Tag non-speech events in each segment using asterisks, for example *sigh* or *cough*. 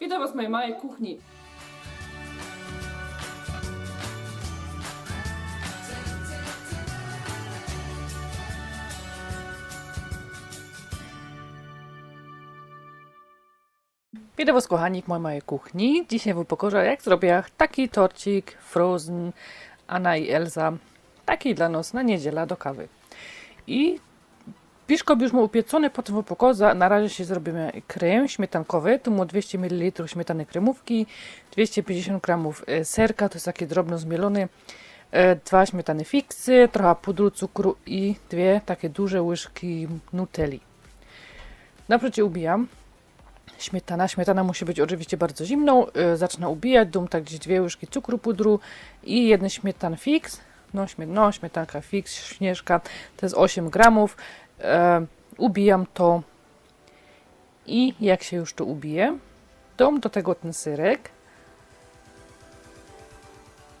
Witam Was w mojej małej kuchni. Witam Was kochani w mojej małej kuchni. Dzisiaj Wam pokażę jak zrobię taki torcik Frozen Anna i Elza. Taki dla nas na niedzielę do kawy. I Piszkop już mu upieczony, potem w. Na razie się zrobimy krem śmietankowy. Tu mu 200 ml śmietany kremówki, 250 g e, serka, to jest taki drobno zmielony, e, dwa śmietany fiksy, trochę pudru cukru i dwie takie duże łyżki nutelli. Naprzeciw ubijam. Śmietana. Śmietana musi być oczywiście bardzo zimną. E, Zacznę ubijać. Dum tak gdzieś dwie łyżki cukru pudru i jeden śmietan fix. No, no śmietanka fix, śnieżka. To jest 8 gramów e, ubijam to. I jak się już to ubije, dam do tego ten syrek,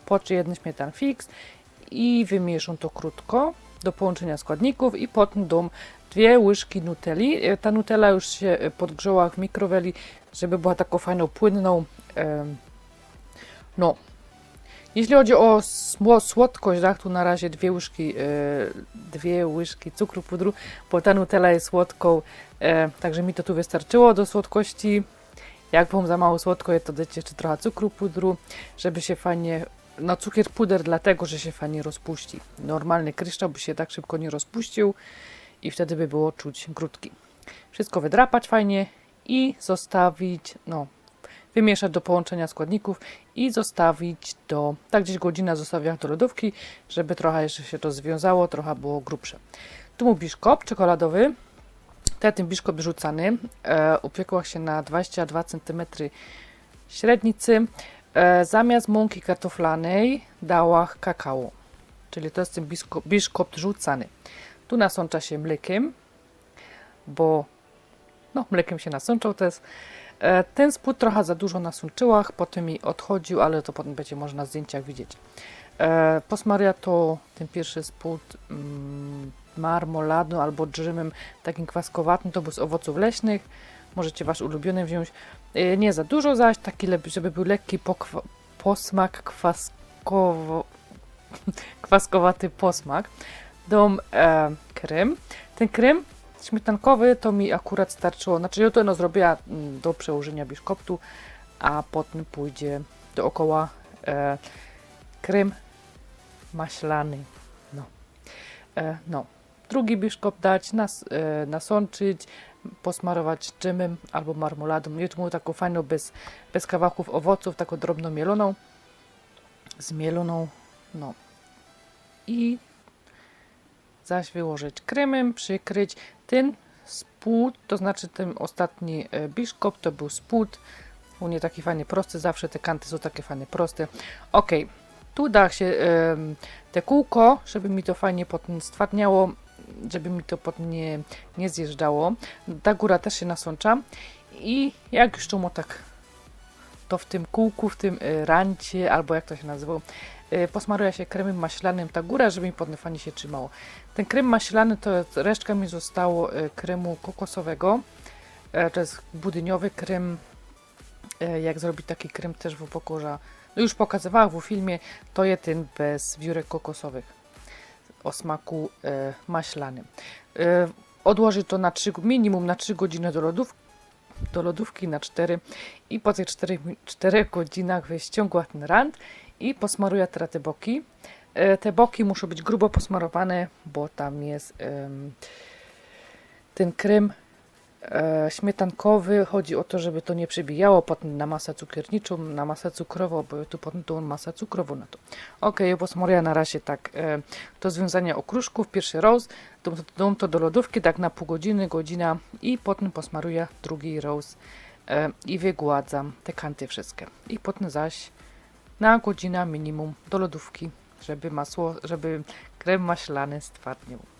po czym jeden śmietan fix. I wymieszam to krótko do połączenia składników i potem dam dwie łyżki nutelli. E, Ta nutella już się e, podgrzała w mikroweli, żeby była taką fajną, płynną e, no, jeśli chodzi o sło- słodkość, tak, tu na razie dwie łyżki, e, dwie łyżki cukru pudru, bo ta Nutella jest słodką, e, także mi to tu wystarczyło do słodkości. Jak wam za mało słodko to dajcie jeszcze trochę cukru pudru, żeby się fajnie, no cukier puder dlatego, że się fajnie rozpuści. Normalny kryształ by się tak szybko nie rozpuścił i wtedy by było czuć grudki. Wszystko wydrapać fajnie i zostawić, no wymieszać do połączenia składników i zostawić do, tak gdzieś godzina zostawiam do lodówki, żeby trochę jeszcze się to związało, trochę było grubsze. Tu mu biszkop czekoladowy, ten ten biszkop rzucany, e, upiekła się na 22 cm średnicy. E, zamiast mąki kartoflanej dała kakao, czyli to jest ten biszkop, biszkop rzucany. Tu nasącza się mlekiem, bo no, mlekiem się nasączał, to jest Ten spód trochę za dużo nasączyła, potem mi odchodził, ale to potem będzie można na zdjęciach widzieć. E, Posmaria to ten pierwszy spód mm, marmoladą albo drzymem takim kwaskowatym, to był z owoców leśnych. Możecie wasz ulubiony wziąć. E, Nie za dużo zaś, taki żeby był lekki pokwa- posmak kwaskowo *laughs* kwaskowaty posmak. Dom e, krem. Ten krem śmietankowy to mi akurat starczyło, znaczy ja to no zrobiła mm, do przełożenia biszkoptu, a potem pójdzie dookoła e, krem maślany. No. E, no. Drugi biszkop dać, nas, e, nasączyć, posmarować dżemem albo marmoladą. Ja tu taką fajną, bez, bez kawałków owoców, taką drobno mieloną, zmieloną, no. I zaś wyłożyć kremem, przykryć. Ten spód, to znaczy ten ostatni e, biszkop, to był spód. U nie taki fajny prosty, zawsze te kanty są takie fajne proste. Ok, tu da się te kółko, żeby mi to fajnie stwardniało, żeby mi to potem nie, nie zjeżdżało. Ta góra też się nasącza. I jak już mu tak to w tym kółku, w tym e, rancie, albo jak to się nazywało, e, posmaruje się kremem maślanym ta góra, żeby mi potem fajnie się trzymało. Ten krem maślany to resztka mi zostało e, kremu kokosowego. E, To jest budyniowy krem. E, Jak zrobić taki krem też w pokorza. No już pokazywałam w filmie, to jest ten bez wiórek kokosowych o smaku e, maślanym. Odłoży to na 3, minimum na 3 godziny do lodówki do lodówki na 4 i po tych 4, 4 godzinach wyściągła ten rand i posmaruję teraz te boki. E, Te boki muszą być grubo posmarowane, bo tam jest ten krem śmietankowy. Chodzi o to, żeby to nie przebijało potem na masę cukierniczą, na masę cukrową, bo tu potem tą masę cukrową na to. Ok, posmaruję na razie tak e, do związania okruszków, pierwszy roz, dam to, dam to do lodówki tak na pół godziny, godzina i potem posmaruję drugi roz e, i wygładzam te kanty wszystkie. I potem zaś na godzinę minimum do lodówki, żeby masło, żeby krem maślany stwardniał.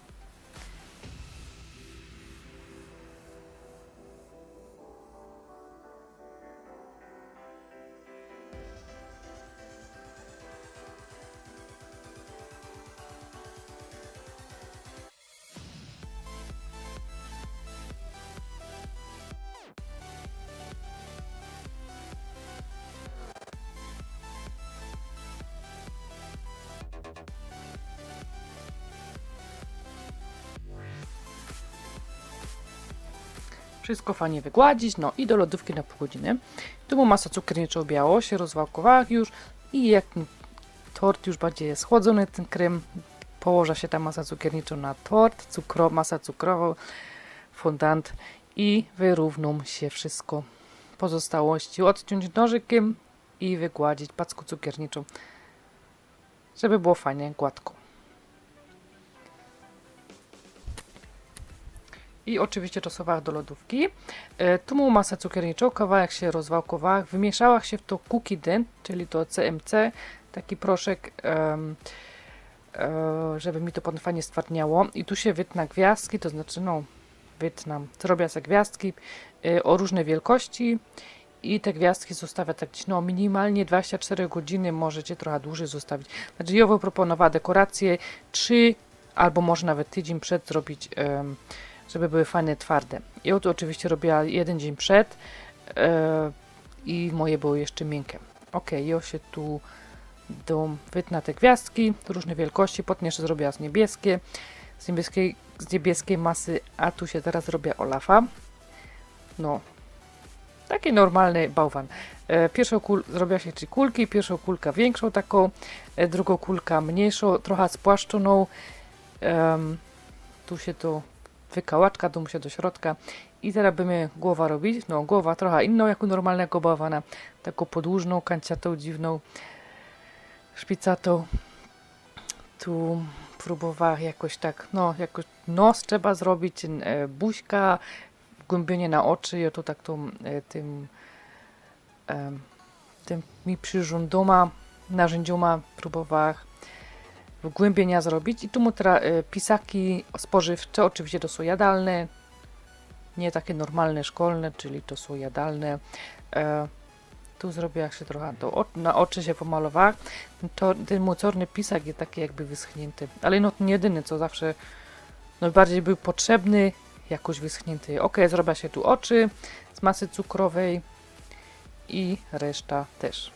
Wszystko fajnie wygładzić, no i do lodówki na pół godziny. Tu mu masa cukiernicza biało się rozwałkowała już i jak tort już bardziej jest schłodzony, ten krem, położa się ta masa cukiernicza na tort, cukro, masa cukrowa, fondant i wyrównum się wszystko pozostałości. Odciąć nożykiem i wygładzić packu cukierniczą, żeby było fajnie gładko. I oczywiście czasowała do lodówki. E, tu masę cukierniczą, kawałek się rozwałkowała, wymieszała się w to cookie dent, czyli to CMC, taki proszek, e, żeby mi to fajnie stwardniało. I tu się wytna gwiazdki, to znaczy no, wytnam, zrobię sobie gwiazdki e, o różnej wielkości i te gwiazdki zostawia tak no minimalnie 24 godziny, możecie trochę dłużej zostawić. Znaczy Jowo proponowała dekoracje 3 albo może nawet tydzień przed zrobić, em, żeby były fajne, twarde. I oto oczywiście robiła jeden dzień przed e, i moje były jeszcze miękkie. Ok, ja się tu do, wytnę te gwiazdki różnej wielkości, potem jeszcze zrobiła z niebieskie, z niebieskiej, z niebieskiej masy, a tu się teraz robię Olafa. No, taki normalny bałwan. E, pierwszą kul zrobiła się trzy kulki, pierwszą kulkę większą taką, e, drugą kulkę mniejszą, trochę spłaszczoną. Em, tu się to wykałaczka, mu się do środka. I teraz będziemy głowa robić. No, głowa trochę inną jak u normalnego bałwana. Taką podłużną, kanciatą, dziwną, szpicatą. Tu próbowała jakoś tak, no, jakoś nos trzeba zrobić, e, buźka, wgłębienie na oczy. Ja tu tak tą, e, tym, tym mi przyrządoma, narzędzioma próbowała wgłębienia zrobić. I tu mu e, pisaki spożywcze, oczywiście to są jadalne, nie takie normalne szkolne, czyli to są jadalne. E, tu zrobiła się trochę do, o- na oczy się pomalowała. To, ten mocorny pisak jest taki jakby wyschnięty, ale no nie jedyny, co zawsze no bardziej był potrzebny, jakoś wyschnięty. Ok, zrobiła się tu oczy z masy cukrowej i reszta też.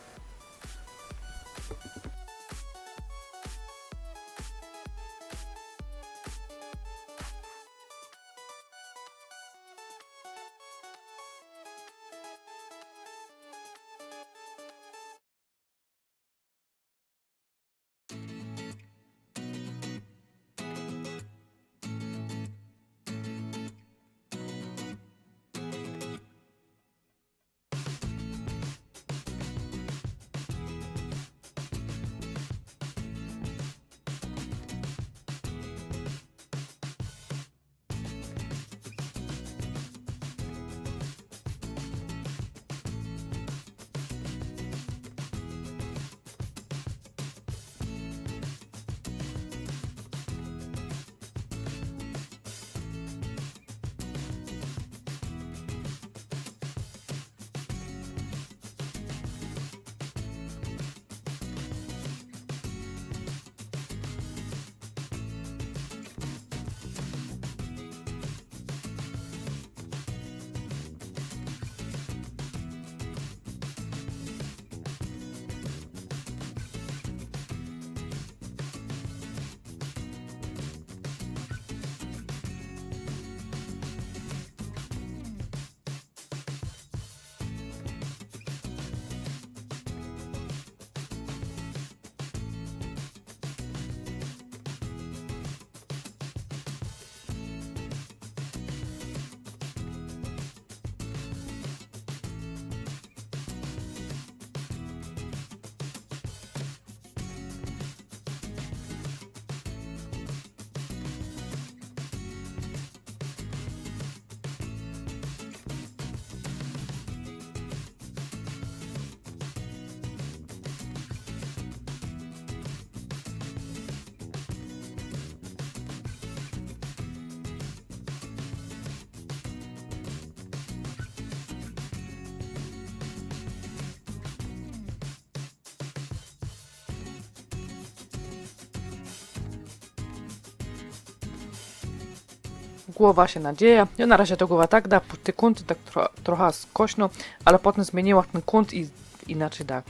Głowa się nadzieja. Ja na razie to głowa tak da, te kąty tak tro, trochę skośno, ale potem zmieniła ten kąt i inaczej da.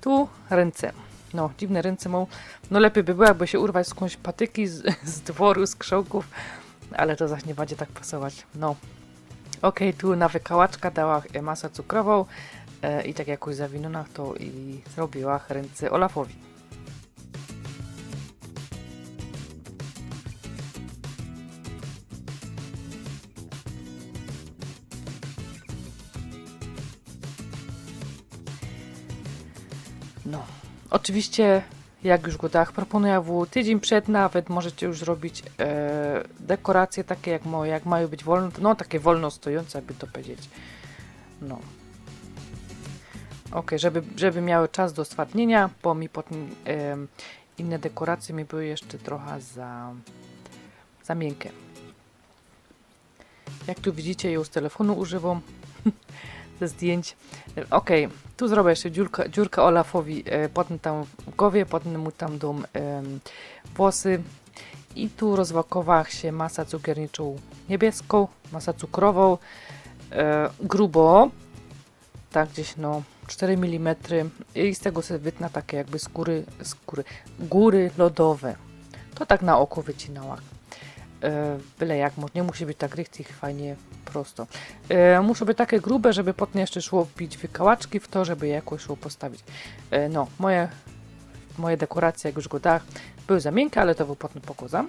Tu ręce. No, dziwne ręce mam. No lepiej by było, jakby się urwać skądś patyki z, *laughs* z dworu, z krzołków, ale to zaś nie będzie tak pasować. No. Okej, tu na wykałaczka dała masę cukrową e, i tak jakoś zawinona to i zrobiła ręce Olafowi. Oczywiście jak już go tak proponuję w tydzień przed nawet możecie już zrobić e, dekoracje takie jak moje, jak mają być wolno, no takie wolno stojące, jakby to powiedzieć. No. Ok, żeby, żeby miały czas do stwardnienia, bo mi potem em, inne dekoracje mi były jeszcze trochę za, za miękkie. Jak tu widzicie, ją z telefonu używam *laughs* ze zdjęć. Ok, tu zrobię jeszcze dziurkę, dziurkę Olafowi, e, potem tam w głowie, potem mu tam dom włosy. I tu rozwakowała się masa cukierniczą niebieską, masa cukrową, e, grubo, tak gdzieś no 4 mm i z tego sobie wytna takie jakby skóry, skóry, góry lodowe. To tak na oko wycinała. E, byle jak, nie musi być tak richtig fajnie prosto. E, muszą być takie grube, żeby potem jeszcze szło wbić wykałaczki w to, żeby jakoś szło postawić. E, no, moje, moje dekoracje, jak już go dach, były za miękkie, ale to potem pokazam.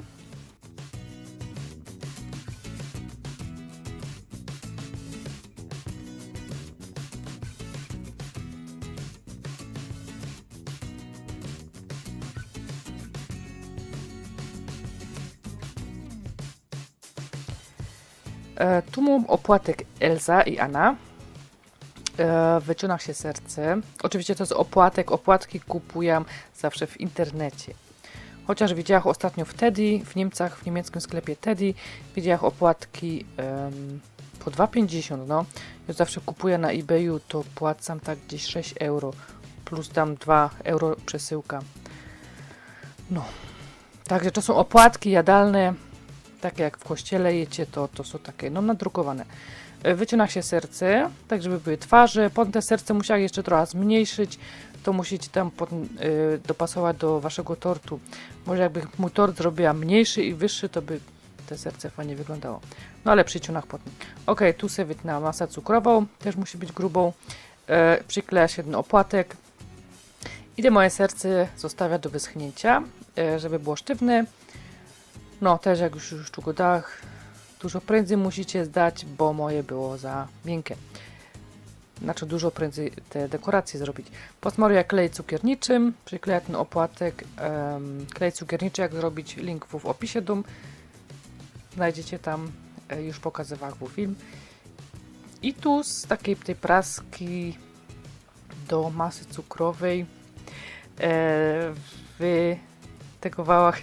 E, tu mam opłatek Elza i Anna. E, wyciąga się serce. Oczywiście to jest opłatek. Opłatki kupuję zawsze w internecie. Chociaż widziałam ostatnio w Teddy, w Niemcach, w niemieckim sklepie Teddy, widziałam opłatki em, po 2,50. No. Ja zawsze kupuję na eBayu, to płacam tak gdzieś 6 euro, plus dam 2 euro przesyłka. No. Także to są opłatki jadalne, takie jak w kościele jecie, to, to są takie, no nadrukowane. E, Wycina się serce, tak żeby były twarze, potem te serce musiała jeszcze trochę zmniejszyć, to musicie tam potem, y, dopasować do waszego tortu. Może jakby mój tort zrobiła mniejszy i wyższy, to by te serce fajnie wyglądało. No ale przy ciunach potem. Ok, tu sobie wytnęła masę cukrową, też musi być grubą. E, przykleja się ten opłatek. I te moje serce zostawia do wyschnięcia, e, żeby było sztywne. No, też jak już, już tu go dach, dużo prędzej musicie zdać, bo moje było za miękkie. Znaczy dużo prędzej te dekoracje zrobić. Posmaruję klej cukierniczym, przykleję ten opłatek. em, klej cukierniczy, jak zrobić, link w opisie dum. Znajdziecie tam, e, już pokazywałem film. I tu z takiej tej praski do masy cukrowej e, wytegowała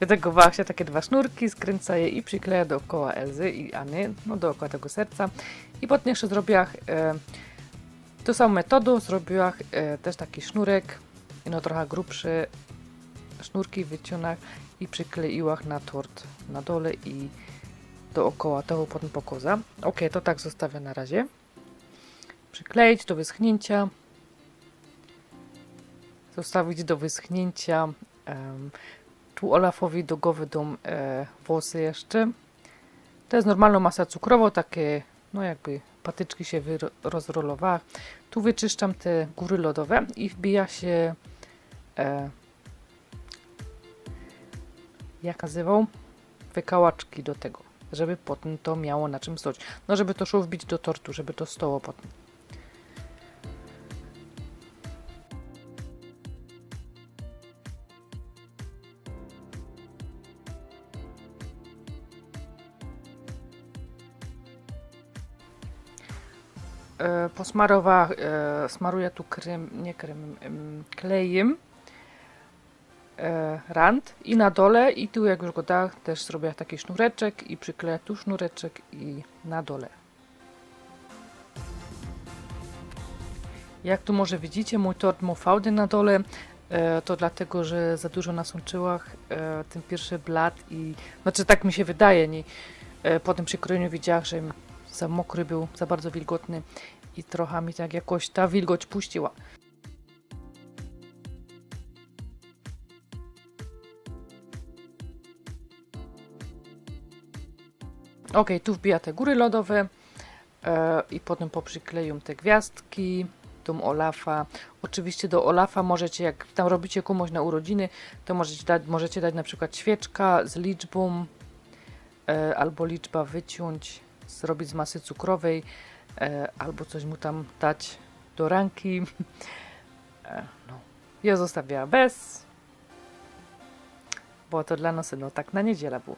Wytegowała się takie dwa sznurki, skręca je i przykleja dookoła Elzy iAny, no dookoła tego serca. I potem jeszcze zrobiła e, tą samą metodą, zrobiła e, też taki sznurek, no trochę grubszy, sznurki wyciągnął i przykleiła na tort na dole i dookoła tego potem pokoza. Ok, to tak zostawię na razie. Przykleić do wyschnięcia. Zostawić do wyschnięcia. Tu Olafowi do głowy e, włosy jeszcze. To jest normalna masa cukrowa, takie no jakby patyczki się rozrolowały. Tu wyczyszczam te góry lodowe i wbija się e, jak nazywał? Wykałaczki do tego, żeby potem to miało na czym stać. No żeby to szło wbić do tortu, żeby to stoło potem. Posmarowała, e, smaruję tu krem, nie kremem, em, klejem e, rand i na dole i tu jak już go da, też zrobię taki sznureczek i przykleję tu sznureczek i na dole. Jak tu może widzicie, mój tort ma fałdy na dole, e, to dlatego, że za dużo nasączyła e, ten pierwszy blat i, znaczy tak mi się wydaje, nie, e, po tym przykrojeniu widziałam, że za mokry był, za bardzo wilgotny i trochę mi tak jakoś ta wilgoć puściła. Ok, tu wbija te góry lodowe. e, i potem poprzykleję te gwiazdki, tą Olafa. Oczywiście do Olafa możecie, jak tam robicie komuś na urodziny, to możecie dać, możecie dać na przykład świeczka z liczbą e, albo liczba wyciąć, zrobić z masy cukrowej e, albo coś mu tam dać do ranki. *laughs* E, no. Ja zostawiała bez, bo to dla nas no tak na niedzielę było.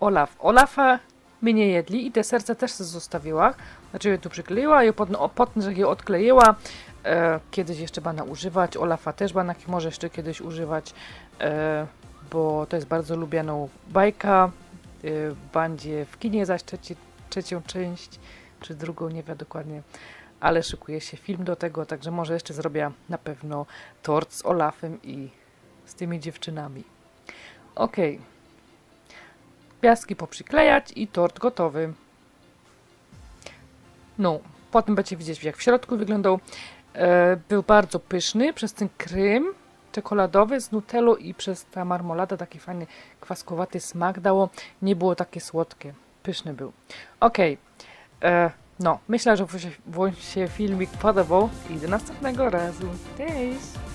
Olaf. Olafa my nie jedli i te serce też zostawiła. Znaczy je tu przykleiła i potem, potem że je odkleiła. E, kiedyś jeszcze bana używać. Olafa też bana może jeszcze kiedyś używać, e, bo to jest bardzo lubianą bajka. E, w bandzie w kinie zaś trzeci, trzecią część, czy drugą, nie wiem dokładnie. Ale szykuje się film do tego, także może jeszcze zrobię na pewno tort z Olafem i z tymi dziewczynami. Okej. Piaski poprzyklejać i tort gotowy. No, potem będziecie widzieć, jak w środku wyglądał. E, był bardzo pyszny przez ten krem czekoladowy z nutellą i przez ta marmolada taki fajny kwaskowaty smak dało. Nie było takie słodkie. Pyszny był. Okej. E, No, myślę, że wam się filmik podobał i do następnego razu. Cześć!